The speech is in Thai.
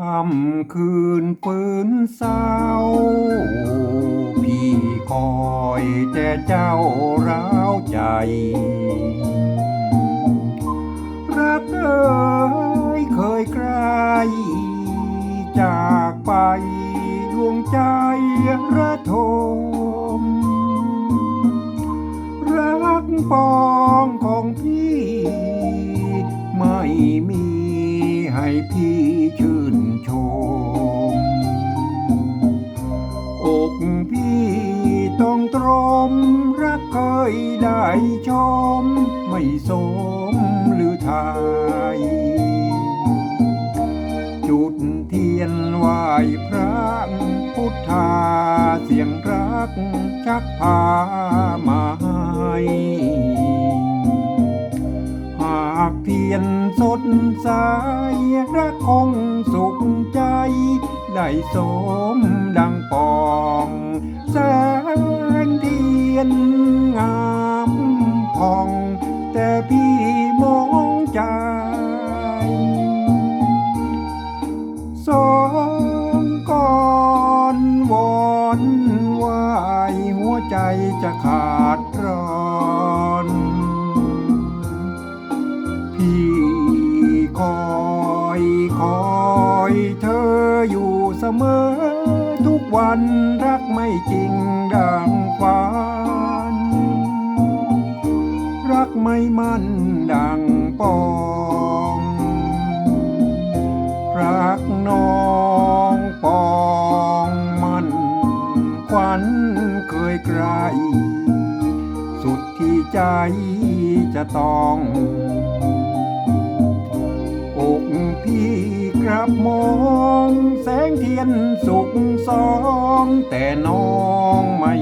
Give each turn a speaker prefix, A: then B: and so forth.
A: คำคืนปืนเศร้า พี่คอยแต่เจ้าร้าวใจ รักเอ่ยเคยใกล้จากไปดวงใจระทม รักปองของพี่ ไม่มีให้พี่ชื่น ชม อกพี่ต้องตรมรักเคยได้ชม ไม่สมหรือไทยจุดเทียนไหวพระพุทธาเสียงรักชักพามาให้ เทียนสดใสรักคงสุขใจ ได้สมดังปองแสงเทียนงามผ่อง แต่พี่มองใจสองก่อนวอนวายหัวใจจะขาด อยเธออยู่เสมอ ทุกวันรักไม่จริงดังฝัน รักไม่มั่นดังปอง รักน้องปองมันควันเคยไกล สุดที่ใจจะต้อง นสุขสองแต่น้องไม่